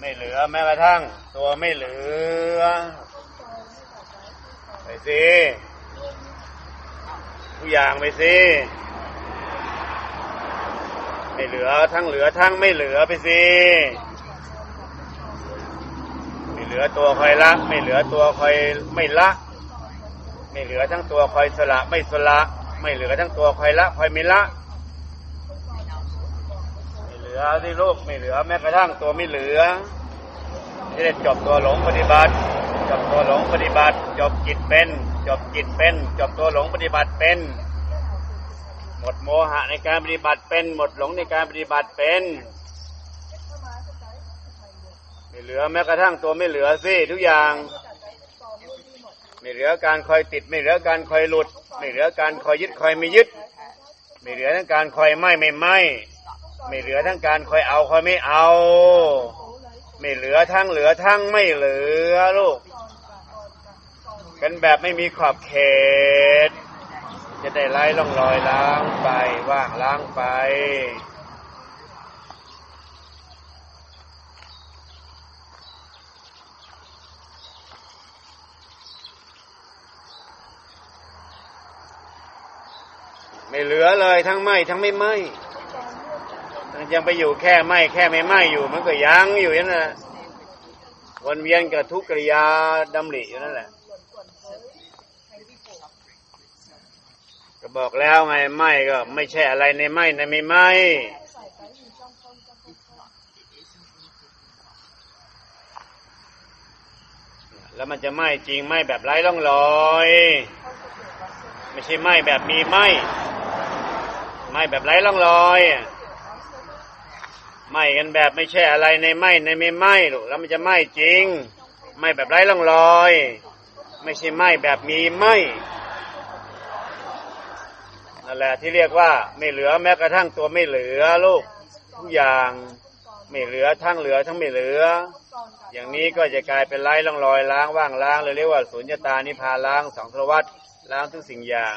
ไม่เหลือแม้กระทั่ง ตัวไม่เหลือ ไปสิทุกอย่างไปสิไม่เหลือทั้งเหลือทั้งไม่เหลือไปสิไม่เหลือตัวคอยละ ไม่เหลือตัวคอยไม่ละ ไม่เหลือทั้งตัวคอยสละไม่สละ ไม่เหลือทั้งตัวคอยละคอยไม่ละ ลือที่โลกไม่เหลือ แม้กระทั่งตัวไม่เหลือที่ได้จบตัวหลงปฏิบัติ จบตัวหลงปฏิบัติ จบจิตเป็น จบจิตเป็น จบตัวหลงปฏิบัติเป็น หมดโมหะในการปฏิบัติเป็น หมดหลงในการปฏิบัติเป็น ไม่เหลือแม้กระทั่งตัวไม่เหลือสิทุกอย่างไม่เหลือการคอยติด ไม่เหลือการคอยหลุด ไม่เหลือการคอยยึดคอยไม่ยึด ไม่เหลือการคอยไม่ไม่ไม่ ไม่เหลือทั้งการคอยเอาคอยไม่เอา ไม่เหลือทั้งเหลือทั้งไม่เหลือลูก กันแบบไม่มีขอบเขต จะได้ไล่ล่องลอยล้างไปว่างล้างไปไม่เหลือเลยทั้งไหมทั้งไม่ไหม ยังไปอยู่แค่ไหมแค่ไม่ไหมอยู่ มันก็ยังอยู่นั้นแหละวนเวียนกับทุกกิริยาดำริอยู่นั่นแหละก็บอกแล้วไงไหมก็ไม่ใช่อะไรในไหมในไม่ไหมแล้วมันจะไหม้จริงไหม้แบบไร้ร่องรอย ไม่ใช่ไหม้แบบมีไหม้ไหม้แบบไร้ร่องรอย ไหมกันแบบไม่ใช่อะไรในไหมในไม่ไหมหรอกแล้วมันจะไหม้จริงไหมแบบไร้ร่องรอย ไม่ใช่ไหมแบบมีไหมนั่นแหละที่เรียกว่าไม่เหลือแม้กระทั่งตัวไม่เหลือลูกทุกอย่างไม่เหลือทั้งเหลือทั้งไม่เหลือ อย่างนี้ก็จะกลายเป็นไร้ร่องรอยล้างว่างล้างเลยเรียกว่าสุญญตานิพาล้างสองทวัตล้างทุกสิ่งอย่าง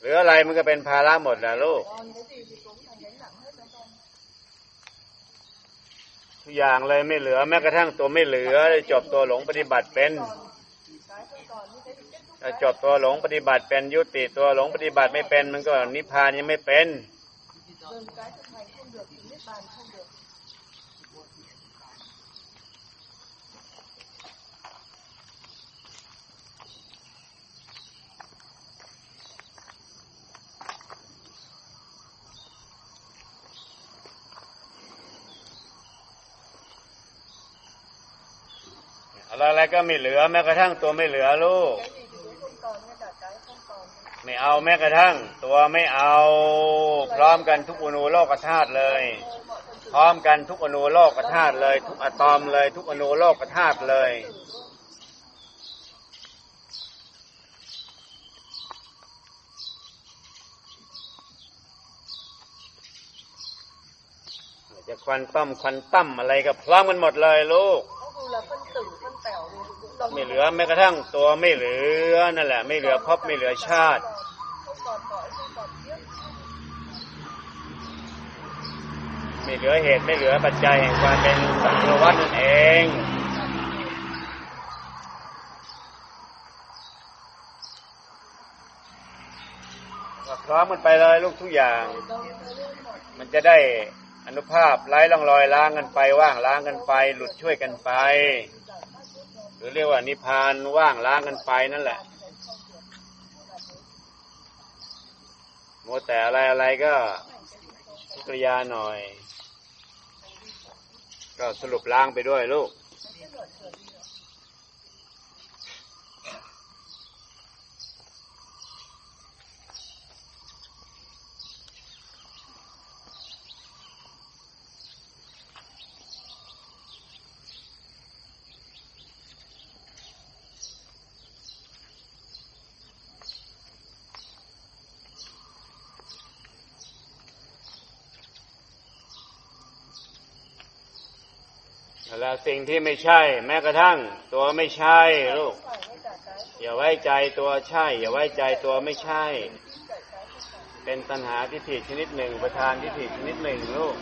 หรืออะไรมันก็เป็นภาระหมดนะลูก ทุกอย่างเลยไม่เหลือ แม้กระทั่งตัวไม่เหลือจบตัวหลงปฏิบัติเป็นจบตัวหลงปฏิบัติเป็นยุติตัวหลงปฏิบัติไม่เป็น มันก็นิพพานยังไม่เป็น อะไรอะไรก็ไม่เหลือ แม้กระทั่งตัวไม่เหลือลูก ไม่เอาแม้กระทั่ง ตัวไม่เอา พร้อมกันทุกอนูโลกธาตุเลย พร้อมกันทุกอนูโลกธาตุเลย ทุกอะตอมเลย ทุกอนูโลกธาตุเลยจะควันต้อมควันตั้มอะไรก็พร้อมกันหมดเลยลูก ไม่เหลือแม้กระทั่งตัวไม่เหลือนั่นแหละ ไม่เหลือภพไม่เหลือชาติไม่เหลือเหตุไม่เหลือปัจจัยแห่งความเป็นสังสารวัฏนั่นเองพร้อมมันไปเลยลูกทุกอย่าง มันจะได้อนุภาพไร้ร่องรอยล้างกันไปว่างล้างกันไป หลุดช่วยกันไป หรือเรียกว่านิพพานว่างล้างกันไปนั่นแหละโมวแต่อะไรอะไรก็ทุกริยาหน่อย ก็สรุปล้างไปด้วยลูก แล้วสิ่งที่ไม่ใช่ แม้กระทั่ง ตัวไม่ใช่ลูกอย่าไว้ใจตัวใช่ อย่าไว้ใจตัวไม่ใช่ เป็นตัณหาทิฏฐิชนิดหนึ่งประธานทิฏฐิชนิดหนึ่งลูก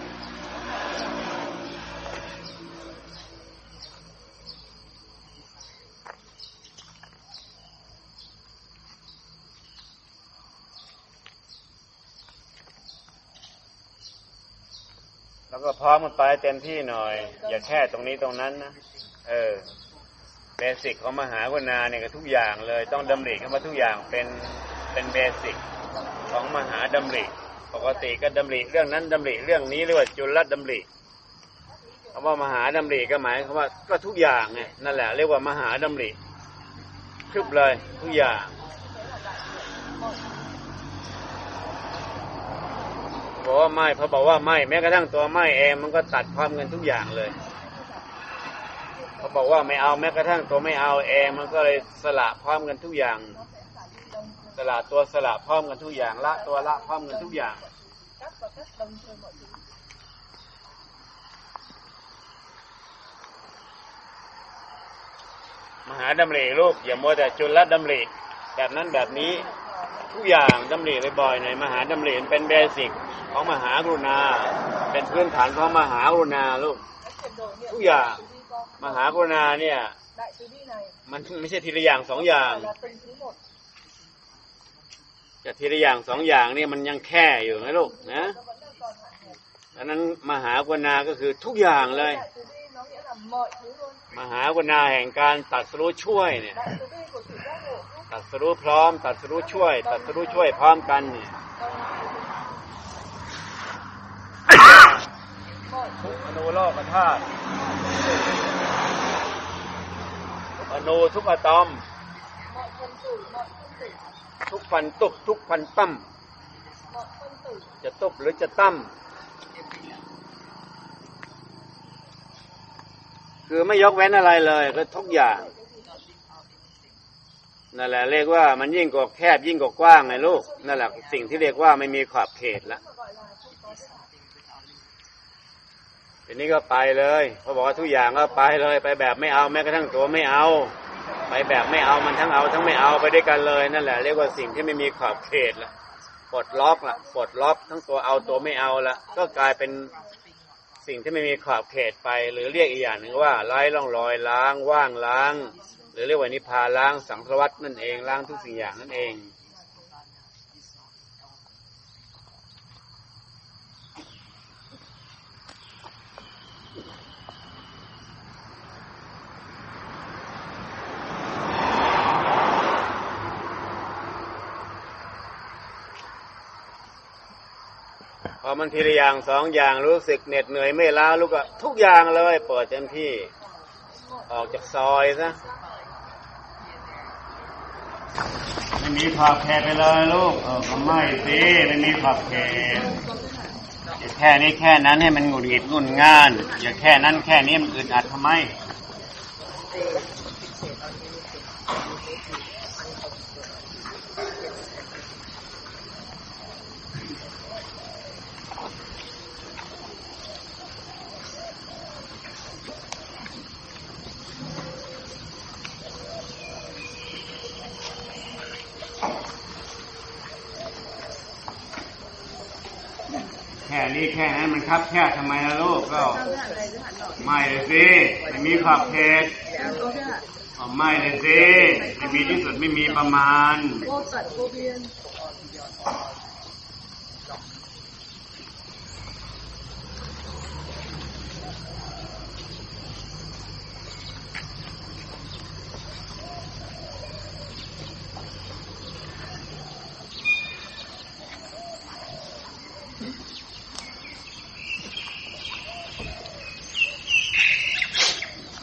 แล้วก็พ ร้อมมันไปเต็มที่หน่อย อย่าแค่ตรงนี้ตรงนั้นนะเออเบสิกของมหากรุณาเนี่ยก็ทุกอย่างเลย ต้องดำริเข้ามาทุกอย่างเป็นเป็นเบสิกของมหาดำริปกติก็ดำริเรื่องนั้นดำริเรื่องนี้เรียกว่าจุลดำริคำว่ามหาดำริก็หมายความว่าก็ทุกอย่างไงนั่นแหละเรียกว่ามหาดำริคึบเลยทุกอย่าง บอกว่าไม่พอบอกว่าไม่แม้กระทั่งตัวไม่เองมันก็ตัดความเงินทุกอย่างเลยเขาบอกว่าไม่เอาแม้กระทั่งตัวไม่เอาเองมันก็เลยสละพร้อมกันทุกอย่าง สละตัวสละพร้อมกันทุกอย่าง ละตัวละพร้อมกันทุกอย่างมหาดำริลูกอย่ามัวแต่จุลดำริ แบบนั้นแบบนี้ทุกอย่างดำริบ่อยๆหน่อยมหาดำริเป็นเบสิกของมหากรุณา เป็นพื้นฐานของมหากรุณาลูกทุกอย่างมหากรุณาเนี่ย มันไม่ใช่ทีละอย่างสองอย่างแต่ทีละอย่างสองอย่างเนี่ยมันยังแค่อยู่นะลูกนะดังนั้นมหากรุณาก็คือทุกอย่างเลย มหากรุณาแห่งการตัดสู้ช่วยเนี่ย ตัดสรู้พร้อม ตัดสรู้ช่วย ตัดสรู้ช่วยพร้อมกันเนี่ย mọi ทุกอนุโลกธาตุทุกอนุทุกอะตอม mọi phần tử mọi phân tử ทุกฟันตุบทุกฟันตั้ม mọi phân tử จะตุบหรือจะตั้มคือไม่ยกเว้นอะไรเลยก็ทุกอย่าง นั่นแหละเรียกว่ามันยิ่งกว่าแคบยิ่งกว่ากว้างไงลูกนั่นแหละสิ่งที่เรียกว่าไม่มีขอบเขตล้ว mà gọi là không có giới hạn ทีนี้ก็ไปเลยเขาบอกว่าทุกอย่างก็ไปเลย ไปแบบไม่เอาแม้กระทั่งตัวไม่เอา ไปแบบไม่เอามันทั้งเอา ทั้งไม่เอาไปด้วยกันเลย นั่นแหละเรียกว่าสิ่งที่ไม่มีขอบเขตละปลดล็อกละปลดล็อกทั้งตัวเอาตัวไม่เอาละก็กลายเป็นสิ่งที่ไม่มีขอบเขตไป หรือเรียกอีกอย่างหนึ่งว่าไร้ร่องรอยล้างว่างล้าง หรือเรียกว่านิพพาล้างสังสารวัตนั่นเองล้างทุกสิ่งอย่างนั่นเองพอมันทีละอย่างสองอย่างรู้สึกเหน็ดเหนื่อยไม่ล้าลูกก็ทุกอย่างเลย เปิดเต็มที่ ออกจากซอยซะ ไม่มีผักแขตไปเลยลูก เออก็ไม่สิไม่มีผักแขตอย่าแค่นี้แค่นั้นให้มันหงุดหงิดงุนง่าน อย่าแค่นั้นแค่นี้มันอึดอัดทำไม แค่นี้แค่นั้นมันครับแค่ทำไมล่ะลูกก็ไม่เลยสิไม่มีขอบเขตไม่เลยสิไม่มีที่สุดไม่มีประมาณ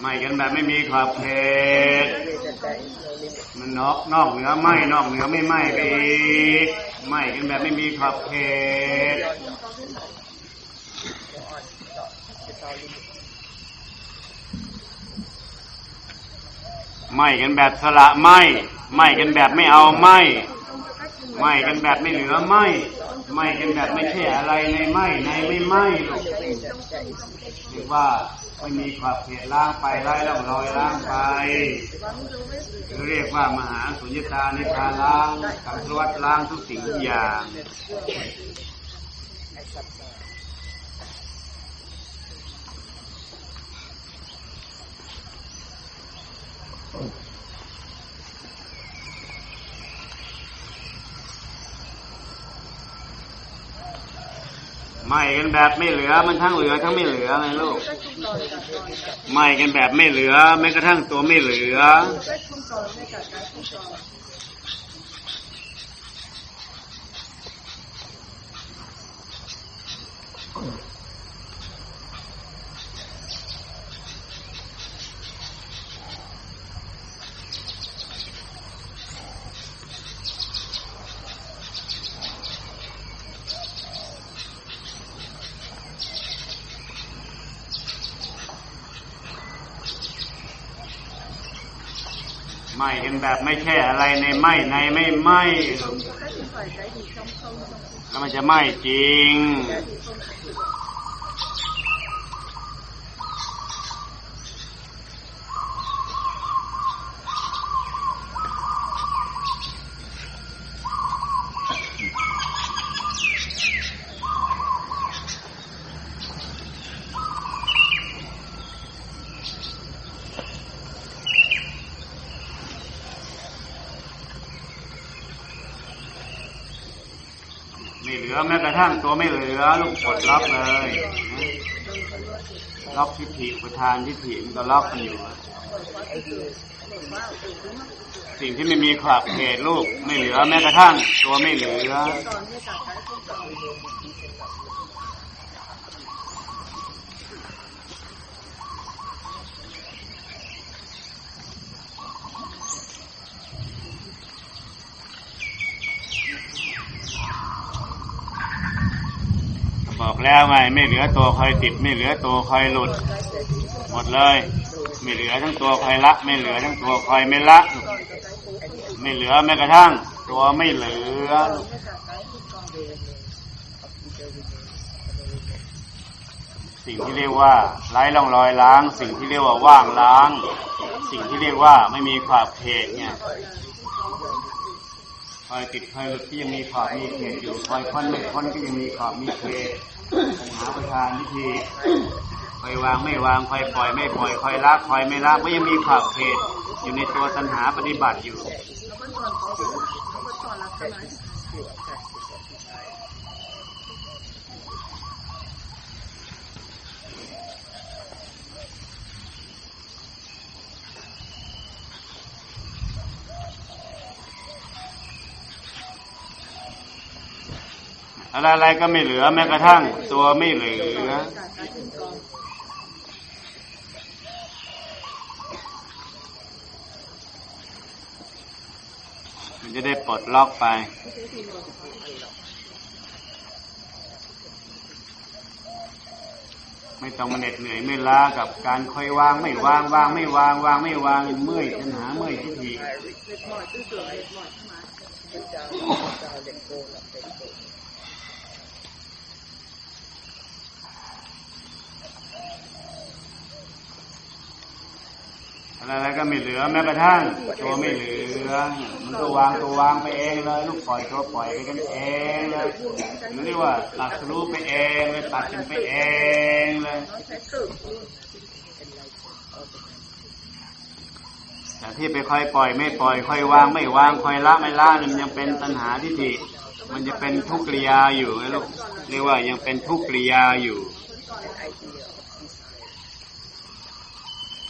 vô tận vô biên ไม่กันแบบไม่มีขอบเขตมันนอกนอกเหนือไหม่นอกเหนือไม่ไหม่ไปอีกไหม่กันแบบไม่มีขอบเขตไหม่กันแบบสละไหม่ไม่กันแบบไม่เอาไหม่ không có cách nhưng ไหม้กันแบบไม่เหลือไหม้ไหม้กันแบบไม่ใช่อะไรในไหม้ในไม่ไหม้ หรอกเรียกว่าไม่มีความเขตล้างไปไล่ล่องรอยล้างไปเรียกว่ามหาสุญญตานิพานล้างสังสารวัตล้างทุกสิ่งทุกอย่าง ไหม้กันแบบไม่เหลือมันทั้งเหลือทั้งไม่เหลือไงลูกไหม้กันแบบไม่เหลือแม้กระทั่งตัวไม่เหลือ ไหม้กันแบบไม่ใช่อะไรในไหม้ในไม่ไหม้แล้วมันจะไหม้จริง ไม่เหลือแม้ก ระทั่งตัวไม่เหลือลูกปลดล็อกเลยล็อกทิฏฐิประธานทิฏฐิมันก็ล็อกกันอยู่ สิ่งที่ไม่มีขอบเขตลูกไม่เหลือแม้กระทั่งตัวไม่เหลือ แล้วไงไม่เหลือตัวคอยติด ไม่เหลือตัวคอยหลุด หมดเลย ไม่เหลือทั้งตัวคอยละ ไม่เหลือทั้งตัวคอยไม่ละ ไม่เหลือแม้กระทั่ง ตัวไม่เหลือสิ่งที่เรียกว่าไร้ร่องรอยล้าง สิ่งที่เรียกว่าว่างล้าง สิ่งที่เรียกว่าไม่มีขอบเขตเนี่ยคอยติดคอยหลุดที่ยังมีขอบมีเขตอยู่คอยพ้นไม่พ้นก็ยังมีขอบมีเขต หาประธานวิธีคอยวางไม่วางคอยปล่อยไม่ปล่อยคอยละคอยไม่ละก็ยังมีขอบเขตอยู่ในตัวตัณหาปฏิบัติอยู่ อะไรอะไรก็ไม่เหลือแม้กระทั่ง ตัวไม่เหลือมันจะได้ปลดล็อกไปไม่ต้องมาเหน็ดเหนื่อยไม่ล้ากับการคอยวางไม่วางวางไม่วางวางไม่วางเมื่อยปัญหาเมื่อยที่ที อะไรก็ไม่เหลือแม้กระทั่งตัวไม่เหลือ มันก็วางตัววางไปเองเลยลูกปล่อยตัวปล่อยไปกันเองเลยหรือเรียกว่าตัดรู้ไปเองเลยตัดกันไปเองเลยแต่ที่ไปค่อยปล่อยไม่ปล่อยค่อยวางไม่วางค่อยละไม่ละมันยังเป็นตัณหาทิฏฐิมันจะเป็นทุกข์กริยาอยู่ไงลูกเรียกว่ายังเป็นทุกข์กริยาอยู่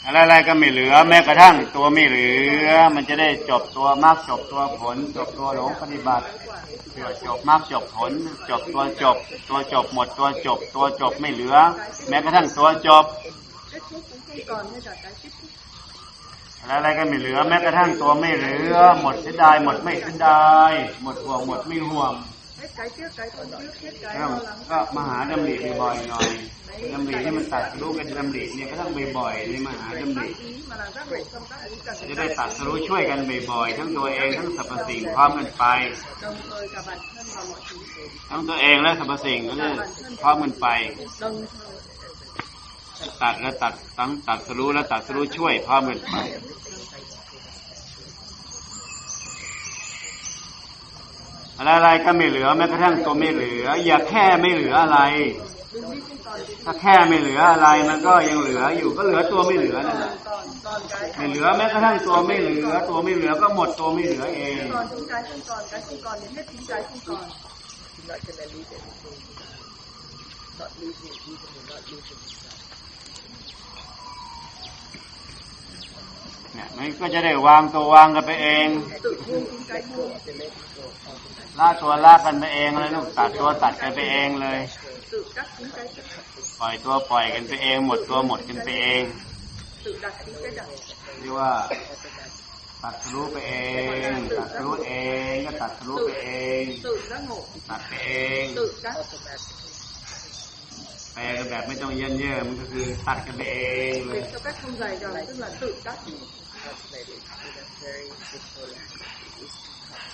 อะไรๆก็ไม่เหลือ แม้กระทั่งตัวไม่เหลือ มันจะได้จบตัวมรรคจบตัวผล จบตัวหลงปฏิบัติเพื่อจบมรรคจบผล จบตัวจบ ตัวจบหมดตัวจบ ตัวจบไม่เหลือ แม้กระทั่งตัวจบอะไรๆก็ไม่เหลือ แม้กระทั่งตัวไม่เหลือ หมดเสียดายหมดไม่เสียดายหมดห่วงหมดไม่ห่วง ก็ก็มหาดำริบ่อยๆหน่อยดำริที่มันตัดรู้กันดำริเนี่ยก็ต้องบ่อยๆในมหาดำริจะได้ตัดรู้ช่วยกันบ่อยๆทั้งตัวเองทั้งสรรพสิ่งพร้อมกันไปทั้งตัวเองและสรรพสิ่งก็จะพร้อมกันไปตัดและตัดทั้งตัดสรู้และตัดสรู้ช่วยพร้อมกันไป อะไรๆก็ไม่เหลือแม้กระทั่งตัวไม่เหลือ อย่าแค่ไม่เหลืออะไร ถ้าแค่ไม่เหลืออะไรมันก็ยังเหลืออยู่ก็เหลือตัวไม่เหลือนั่นแหละไม่เหลือแม้กระทั่งตัวไม่เหลือ ตัวไม่เหลือก็หมดตัวไม่เหลือเอง เนี่ยมันก็จะได้วางตัววางกันไปเอง tự buông những cái buông ละตัวละกันไปเองเลยลูกตัดตัวตัดกันไปเองเลย ปล่อยตัวปล่อยกันไปเอง หมดตัวหมดกันไปเองเรียกว่า ตัดทะลุไปเอง ตัดทะลุเองก็ตัดทะลุไปเองตัดไปเองแปลกันแบบไม่ต้องเยินเย่อมันก็คือตัดกันไปเองเลย Việc theo cách không dài dòng tức là tự cắt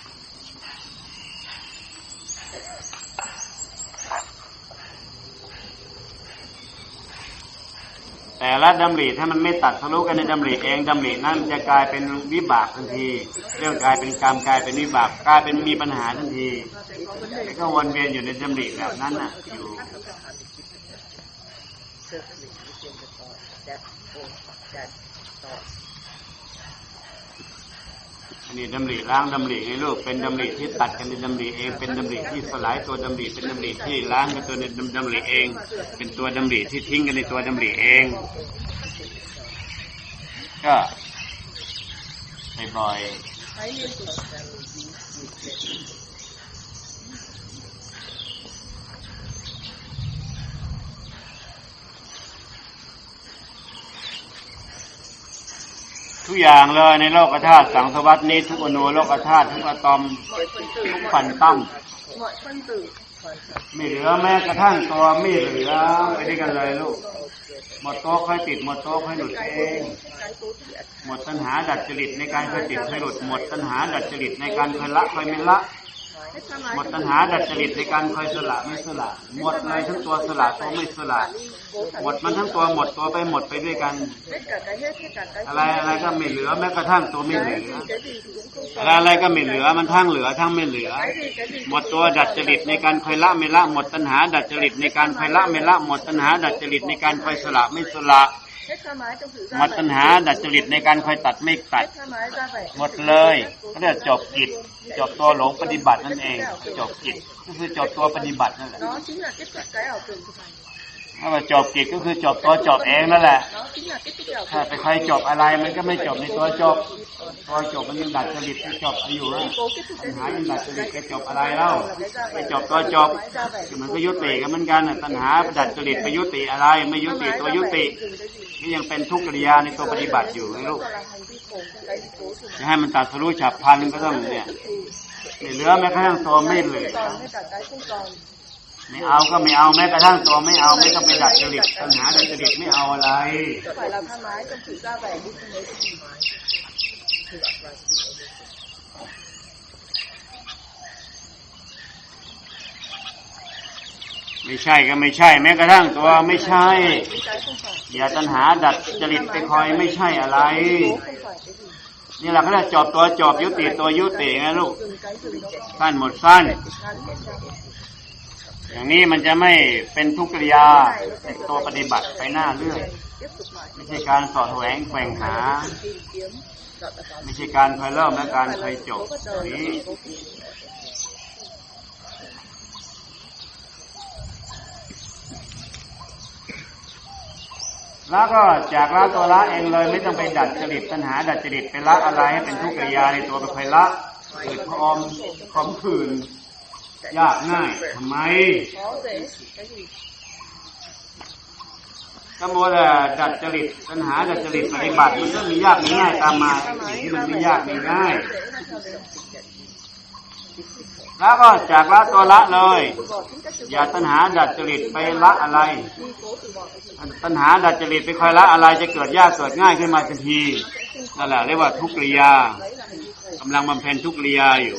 แต่ละดำริถ้ามันไม่ตัดทะลุกันในดำริเองดำรินั้นจะกลายเป็นวิบากทันทีเรื่องกลายเป็นกรรมกลายเป็นวิบากกลายเป็นมีปัญหาทันทีแล้วก็วนเวียนอยู่ในดำริแบบนั้นน่ะอยู่ นี่ดำริล้างดำริให้ลูกเป็นดำริที่ตัดกันในดำริเองเป็นดำริที่สลายตัวดำริเป็นดำริที่ล้างกันตัวในดำริเอง เป็นตัวดำริที่ทิ้งกันในตัวดำริเอง ก็บ่อย ทุกอย่างเลยในโลกธาตุสังสวัสดนี้ทุกอนุโลกธาตุทุกอะตอมทุกฟันตั้มไม่เหลือแม้กระทั่งตัวไม่เหลือไปด้วยกันเลยลูกหมดโต๊ะค่อยติดหมดโต๊ะค่อยหลุดเอง หมดตัณหาดัดจริตในการค่อยติดค่อยหลุดหมดตัณหาดัดจริตในการค่อยละค่อยไม่ละ หมดตัณหาดัดจริตในการคอยสละไม่สละ หมดเลยทั้งตัวสละตัวไม่สละ หมดมันทั้งตัวหมดตัวไปหมดไปด้วยกัน อะไรอะไรก็ไม่เหลือแม้กระทั่งตัวไม่เหลืออะไรอะไรก็ไม่เหลือมันทั้งเหลือทั้งไม่เหลือ หมดตัวดัดจริตในการคอยละไม่ละ หมดตัณหาดัดจริตในการคอยละไม่ละ หมดตัณหาดัดจริตในการคอยสละไม่สละ hết sa mái trong sự หม ra ด vẻ ตัณหาดัดจริตในการคอยตัดไม่ตัด hết sa mái ra vẻ หมดเลยก็เรียกจบกิจ จบตัวหลงปฏิบัตินั่นเอง จบกิจก็คือจบตัวปฏิบัตินั่นแหละ ถ้าว่าจบกิจก็คือจบตัวจบเองนั่นแหละ ถ้าไปใคอยจบอะไรมันก็ไม่จบในตัวจบ ตัวจบมันยังดัดจริตที่จบอยู่นะปัญหายังดัดจริตไปจบอะไรเล่าไปจบตัวจบมันก็ยุติกันเหมือนกันน่ะตัณหาดัดจริตไปยุติอะไร ไม่ยุติตัวยุติก็ยังเป็นทุกขกิริยาในตัวปฏิบัติอยู่นะลูกจะให้มันตัดทะลุฉับพลันก็ต้องเนี่ยเหลือแม้กระทั่งตัวไม่เหลือ ไม่เอาก็ไม่เอาแม้กระทั่งตัวไม่เอาไม่ต้องไปดัดจริตปัญหาดัดจริตไม่เอาอะไรไม่ใช่ก็ไม่ใช่ แม้กระทั่งตัวไม่ใช่ อย่าตัณหาดัดจริตไปคอยไม่ใช่อะไรนี่แหละเขาจะจบตัวจบยุติตัวยุติไงลูกสั้นหมดสั้น อย่างนี้มันจะไม่เป็นทุกขกิริยาเป็นตัวปฏิบัติไปหน้าเรื่อยไม่ใช่การสอดแสวงแกว่งหา ไม่ใช่การเคยเริ่มและการเคยจบนี้แล้วก็จากละตัวละเองเลยไม่ต้องไปดัดจริตตัณหา ดัดจริตไปละอะไรให้เป็นทุกขกิริยาในตัวไปคอยละเกิดพร้อมขมขืน ยากง่ายทำไมก็มัวแต่ดัดจริตตัณหาดัดจริตปฏิบัติมันก็มียากมีง่ายตามมาสิ่งที่มันไม่ยากมีง่ายแล้วก็จากละตัวละเลย อย่าตัณหาดัดจริตไปละอะไร ตัณหาดัดจริตไปคอยละอะไรจะเกิดยากเกิดง่ายขึ้นมาทันทีนั่นแหละเรียกว่าทุกริยา đấy là hành vi khổ กำลังบำเพ็ญทุกริยาอยู่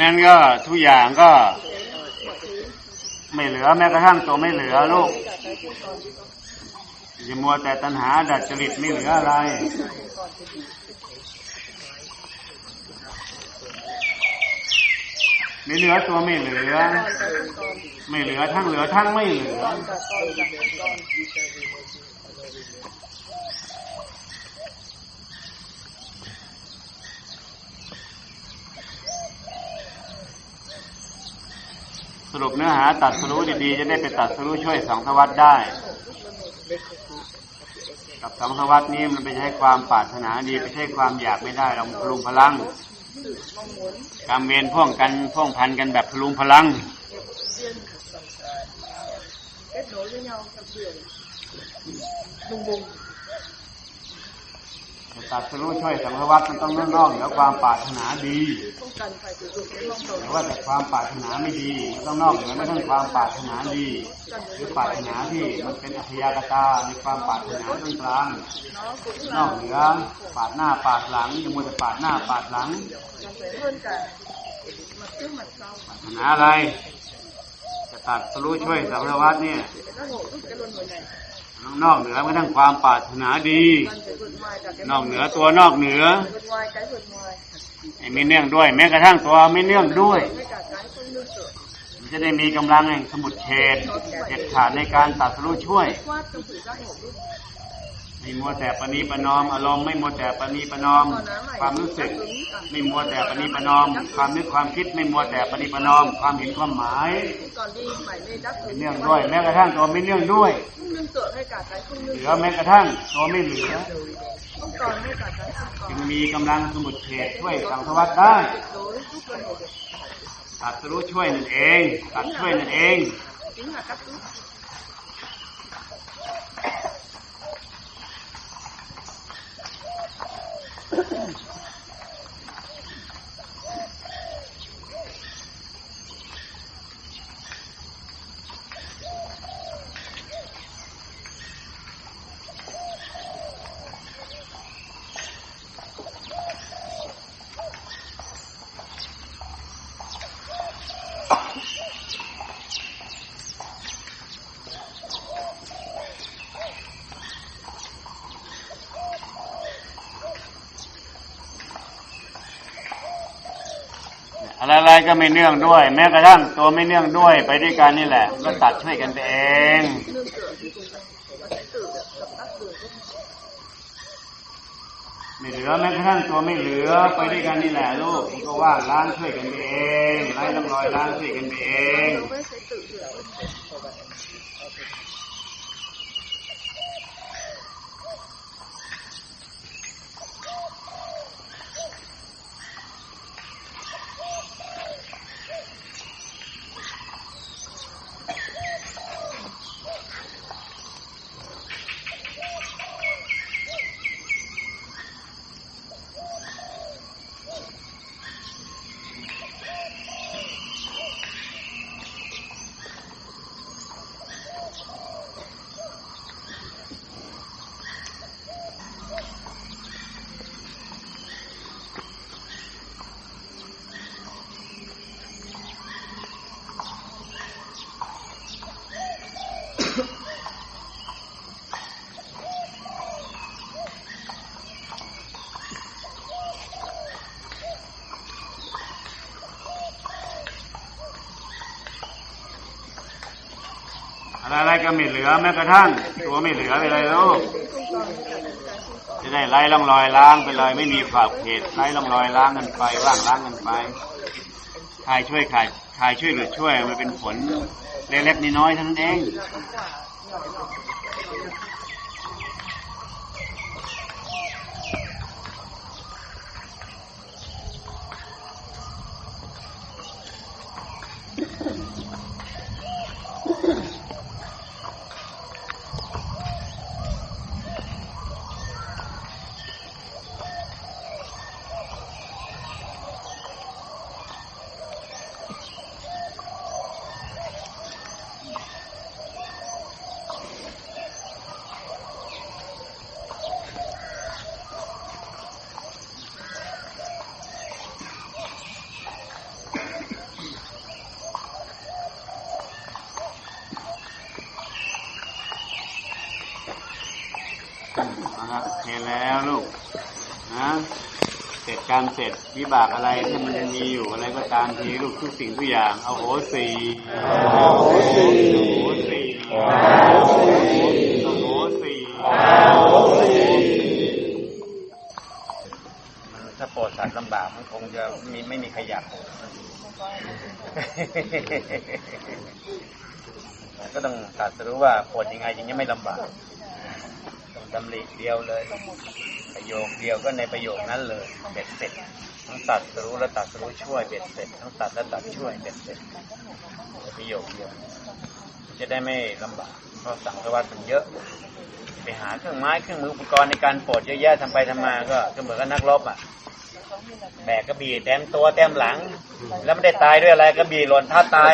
นั้นก็ทุกอย่างก็ ไม่เหลือแม้กระทั่งตัวไม่เหลือลูกอย่ามัวแต่ตัณหาดัดจริตไม่เหลืออะไร ไม่เหลือตัวไม่เหลือ ไม่เหลือทั้งเหลือทั้งไม่เหลือ รุปเนื้อหาตัดสรู้ดีๆ จะได้ไปตัดสรู้ช่วยสังสวัสดได้ กับสังสวัสดนี้มันไปใช้ความปรารถนาดีไปใช้ความอยากไม่ได้เราพลุงพลังการเวียนพ่วงกันพ่วงพันกันแบบพลุงพลัง kết nối với nhau ตัดสรู้ช่วยสังสวัสดมันต้องนอกเหนือความปรารถนาดี không cần phải sử dụng cái mong cầu แต่ว่าแต่ความปรารถนาไม่ดีมันต้องนอกเหนือไม่ทั้งความปรารถนาดี หรือปรารถนาที่มันเป็นอัธยากตาในความปรารถนาตรงกลางนอกเหนือปาดหน้าปาดหลังอย่ามัวแต่ปาดหน้าปาดหลัง còn phải hơn cả mặt trước mặt sau หาอะไรจะตัดสรู้ช่วยสังสวัสดเนี่ย นอกเหนือไม่ทั้งความปรารถนาดี นอกเหนือตัวนอกเหนือไอ้ไม่เนื่องด้วย แม้กระทั่งตัวไม่เนื่องด้วยมันจะได้มีกำลังแห่งสมุดเฉดเด็ดขาดในการตัดสรู้ช่วย ไม่มัวแต่ปณีประนอม อารมณ์ไม่มัวแต่ปณีประนอม còn ám ความ ảnh รู้สึก đáp ứng cảm ไม่มัวแต่ปณีประนอม ความนึกความคิดไม่มัวแต่ปณีประนอม ความเห็นความหมาย không còn đi mải mê đáp ไม่ ứng เนื่องด้วย แม้กระทั่งตัวไม่เนื่องด้วย không nương tựa hay cả cái không เห nương ลือแม้กระทั่งตัวไม่เหลือ không còn hay cả cái không จึ còn งมีกำลังสมุดเฉดช่วยสังสวัสดได้ tuyệt đối giúp luân hồi được ตัดสรู้ช่วยนั่นเองตัดช่วยนั่นเอง อะไรๆก็ไม่เนื่องด้วย แม้กระทั่งตัวไม่เนื่องด้วย ไปด้วยกันนี่แหละ ก็ตัดช่วยกันไปเองไม่เหลือแม้กระทั่งตัวไม่เหลือไปด้วยกันนี่แหละลูกก็ว่างล้างช่วยกันไปเองไล่น้ำรอยล้างช่วยกันไปเอง อะไรก็ไม่เหลือแม้กระทั่งตัวไม่เหลือไปเลยลูกจะได้ไล่ล่องรอยล้างไปเลยไม่มีฝาบเขตไล่ล่องรอยล้างกันไปว่างล้างกันไปใครช่วยใครใครช่วยหรือช่วยมันเป็นผลเล็กๆน้อยๆเท่านั้นเอง เอาละโอเคแล้วลูกนะเสร็จการเสร็จวิบากอะไรที่มันยังมีอยู่อะไรก็ตามทีลูกทุกสิ่งทุกอย่างเอาโหสีเอาโหสีโหสีเอาโหสีถ้าโปรดสัตว์ลำบากมันคงจะมีไม่มีขยะก็ต้องตัดสรู้ว่าโปรดยังไงยังไม่ลำบากต้อง ดำริเดียวเลย ประโยคเดียวก็ในประโยคนั้นเลยเบ็ดเสร็จทั้งตัดสรู้และตัดสรู้ช่วยเบ็ดเสร็จทั้งตัดและตัดช่วยเบ็ดเสร็จประโยคเดียว จะได้ไม่ลำบากเพราะสังสารวัตมันเยอะ ไปหาเครื่องไม้เครื่องมืออุปกรณ์ในการปรดเยอะแยะทำไปทำมาก็ก็เหมือนกับนักรบอะแบกกระบี่เต็มตัวเต็มหลัง แล้วไม่ได้ตายด้วยอะไรกระบี่หล่นท่าตาย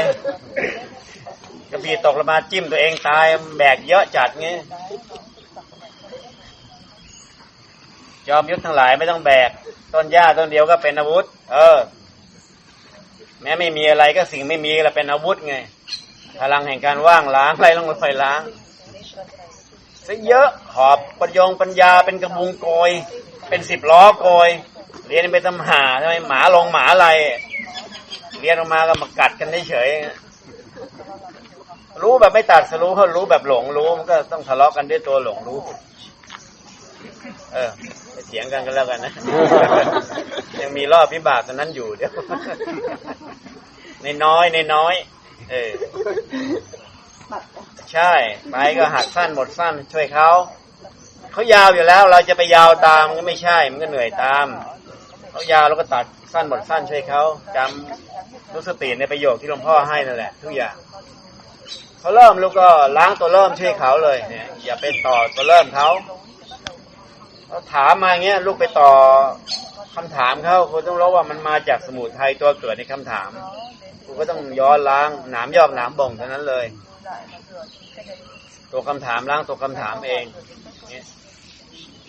กระบี่ตกลงมาจิ้มตัวเองตายแบกเยอะจัดงี้ จอมยุทธทั้งหลายไม่ต้องแบก ต้นหญ้าต้นเดียวก็เป็นอาวุธ เออ แม้ไม่มีอะไรก็สิ่งไม่มีละเป็นอาวุธไง พลังแห่งการว่างล้างไรลงมาไฟล้างซะเยอะขอบปัญญงปัญญาเป็นกระบุงโกย เป็นสิบล้อโกย เรียนไปตำหาทำไมหมาลงหมาอะไร เรียนออกมาก็มากัดกันเฉยรู้แบบไม่ตัดสรู้เขารู้แบบหลงรู้มันก็ต้องทะเลาะกันด้วยตัวหลงรู้ เออ ถียงกันกันแล้วกันนะ ยังมีรอบพิบากตอนนั้นอยู่เดี๋ยวในน้อยในน้อย เออใช่ไปก็หักสั้นหมดสั้น ช่วยเขาเขายาวอยู่แล้ว เราจะไปยาวตามมันก็ไม่ใช่ มันก็เหนื่อยตามเขายาวเราก็ตัดสั้นหมดสั้นช่วยเขาจำรู้สติในประโยคที่หลวงพ่อให้นั่นแหละทุกอย่างเขาเริ่มลูกก็ล้างตัวเริ่มช่วยเขาเลยเนี่ยอย่าไปต่อตัวเริ่มเขา เขาถามมาอย่างเงี้ยลูกไปต่อคำถามเขาคุณต้องรู้ว่ามันมาจากสมุทัยตัวเกิดในคำถามคุณก็ต้องย้อนล้างหนามยอกหนามบ่งเท่านั้นเลย ตัวคำถามล้างตัวคำถามเองเนี่ย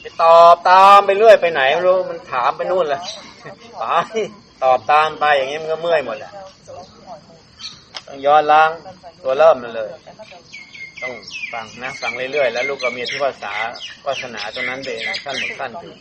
ไปตอบตามไปเรื่อยไปไหนไม่รู้มันถามไปนู่นลยไปตอบตามไปอย่างนี้มันก็เมื่อยหมดแหละต้องย้อนล้างตัวเริ่มมันเลย ต้องฟังนะ ฟังเรื่อยๆ แล้วลูกก็มีที่ภาษาวาสนาตรงนั้นเองสั้นหมดสั้นอยู่